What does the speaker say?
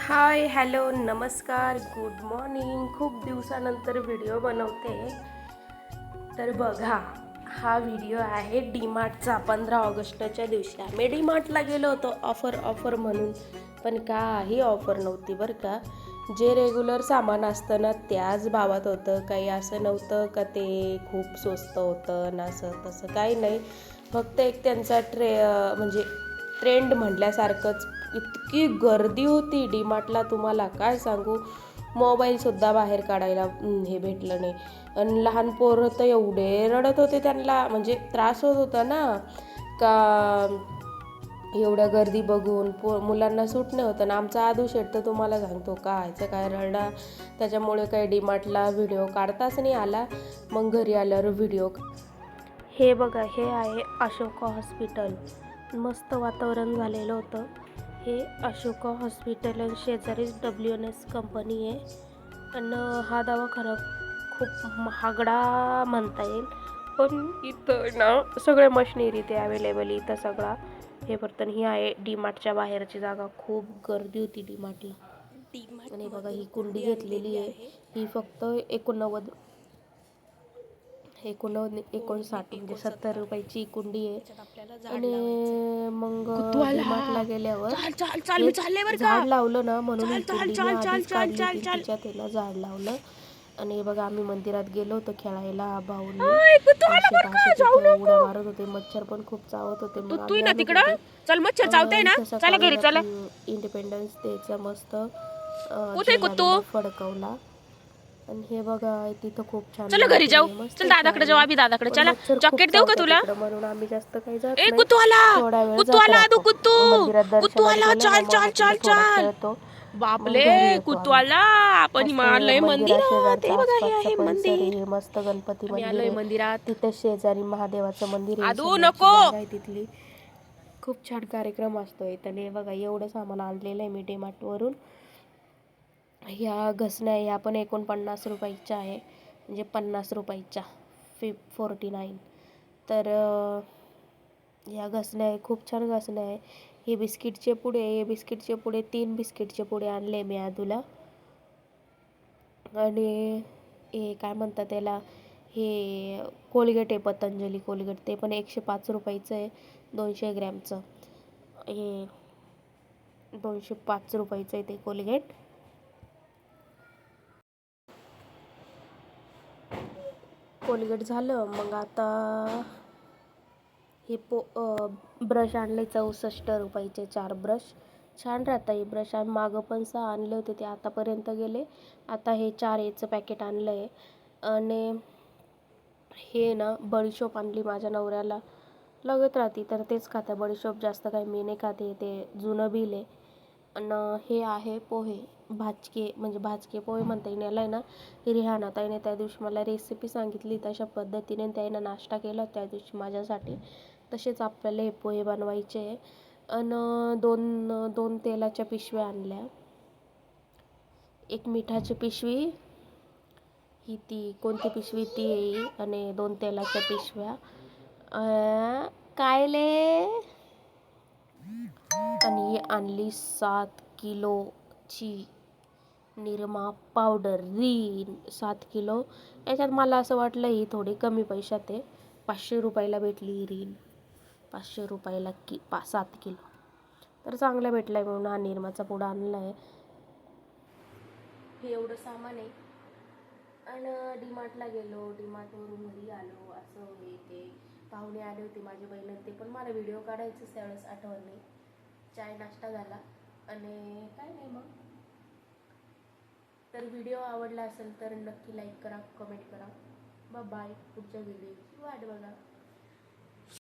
हाय hello नमस्कार good morning. खूप दिवसानंतर व्हिडिओ बनवते. तर बघा हा व्हिडिओ आहे डीमार्टचा. पंधरा ऑगस्टच्या दिवशी आम्ही डीमार्टला गेलो होतो. ऑफर ऑफर म्हणून. पण काही ऑफर नव्हती बरं का. जे रेग्युलर सामान असतं ना त्याच भावात होतं. काही असं नव्हतं का ते खूप स्वस्त होतं ना असं तसं काही नाही. फक्त एक त्यांचा ट्रे म्हणजे ट्रेंड म्हटल्यासारखंच इतकी गर्दी होती डीमार्टला तुम्हाला काय सांगू? मोबाईलसुद्धा बाहेर काढायला हे भेटलं नाही. आणि लहान पोरं तर एवढे रडत होते त्यांना म्हणजे त्रास होत होता ना. का एवढ्या गर्दी बघून पो मुलांना सुटणं नाही होतं. ना आमचा आदू शेट तर तुम्हाला सांगतो कायचं काय रडा. त्याच्यामुळे काही डीमार्टला व्हिडिओ काढताच नाही आला. मग घरी आल्यावर व्हिडिओ हे बघा हे आहे अशोका हॉस्पिटल. मस्त वातावरण झालेलं होतं. हे अशोका हॉस्पिटल शेजारीच डब्ल्यू एन एस कंपनी आहे. आणि हा दवाखाना खूप महागडा म्हणता येईल. पण इथं ना सगळे मशिनरी इथे अवेलेबल इथं सगळा. हे बर्तन ही आहे डीमार्टच्या बाहेरची जागा. खूप गर्दी होती डीमार्टला आणि बघा ही कुंडी घेतलेली आहे. ही फक्त एकोणनव्वद एकोणनव्वद एकोणसाठ म्हणजे सत्तर रुपयाची कुंडी आहे. आणि मग डीमार्टला गेल्यावर हे झाड लावलं ना म्हणून ही. तिच्यात ना झाड लावलं. आणि हे बघा आम्ही मंदिरात गेलो होतो खेळायला भाऊनी उड्या मारत होते मच्छर पण खूप चावत होते. मग आम्ही आणत होते. चल मच्छर चावतंय ना. चला घरी चला. सकाळी इंडिपेंडन्स डेचा मस्त फडकवला. आणि हे बघा तिथं खूप छान चला घरी जाऊ. चल दादाकडे जाऊ आम्ही दादाकडे. चला जॉकेट देऊ का तुला? म्हणून आम्ही जास्त काही जात ए नाही. कुत्तू आला जातो आला मंदिरात दर्शनाला कुत्तू आला चाल चाल चाल चाल. बापले. आला आपण मारलंय मंदिर ते बघा हे आहे मंदिर. हे मस्त गणपती मंदिर आलोय. मंदिरात. तिथे शेजारी महादेवाचं मंदिर आदू, नको! तिथली. खूप छान कार्यक्रम असतो इथं हे बघा एवढं सामान आणलेलं आहे मी डेमार्ट वरून. ह्या घसण्या ह्या पण एकोणपन्नास रुपयाच्या आहे. म्हणजे पन्नास रुपयाच्या. फि फोर्टी नाईन तर ह्या घसण्या आहे. खूप छान घसण्या आहे. हे बिस्किटचे पुडे हे बिस्किटचे पुडे तीन बिस्किटचे पुडे आणले मी आदूला. आणि हे काय म्हणतात त्याला हे कोलगेट आहे पतंजली कोलगेट. ते पण एकशे पाच रुपयाचं आहे. दोनशे ग्रॅमचं. हे दोनशे पाच रुपयाचं आहे ते कोलगेट. कोलगेट झालं मग आता हे पो ब्रश आणले चौसष्ट रुपयाचे चार ब्रश. छान राहतं हे ब्रश. आणि मागं पण सहा आणले होते ते आतापर्यंत गेले. आता हे चार याचं पॅकेट आणलं आहे आणि हे ना बडीशोप आणली माझ्या नवऱ्याला. लगत राहते. तर तेच खातं. बडीशोप जास्त काही मी नाही खाते. ते जुनं बिल आहे. आणि हे आहे पोहे. भाजके म्हणजे भाजके पोहे म्हणता येईल याला आहे ना रिहाना ताईने त्या दिवशी मला रेसिपी सांगितली तशा पद्धतीने त्याईनं नाश्ता केला त्या दिवशी माझ्यासाठी. तसेच आपल्याला हे पोहे बनवायचे आहे. आणि दोन दोन तेलाच्या पिशव्या आणल्या. एक मिठाची पिशवी ही ती कोणती पिशवी ती येई आणि दोन तेलाच्या पिशव्या. कायले आणि आणली सात किलोची निरमा पावडर रीन सात किलो. याच्यात मला असं वाटलं ही थोडी कमी पैशात आहे. पाचशे रुपयाला भेटली ही रीन. पाचशे रुपयाला कि पा सात किलो. तर चांगला भेटला आहे म्हणून हा निरमाचा पुढं आणला आहे. हे एवढं सामान आहे. आणि डीमार्टला गेलो. डीमार्टवरून घरी आलो. असं हे ते पाहुणे आले होते माझे बहिण ते पण मला व्हिडिओ काढायचंच त्यावेळेस आठवण नाही चाय नाश्ता झाला. आणि काय नाही मग? तर व्हिडिओ आवडला असेल तर नक्की लाईक करा कमेंट करा. बाय पुढच्या व्हिडिओची वाट बघा.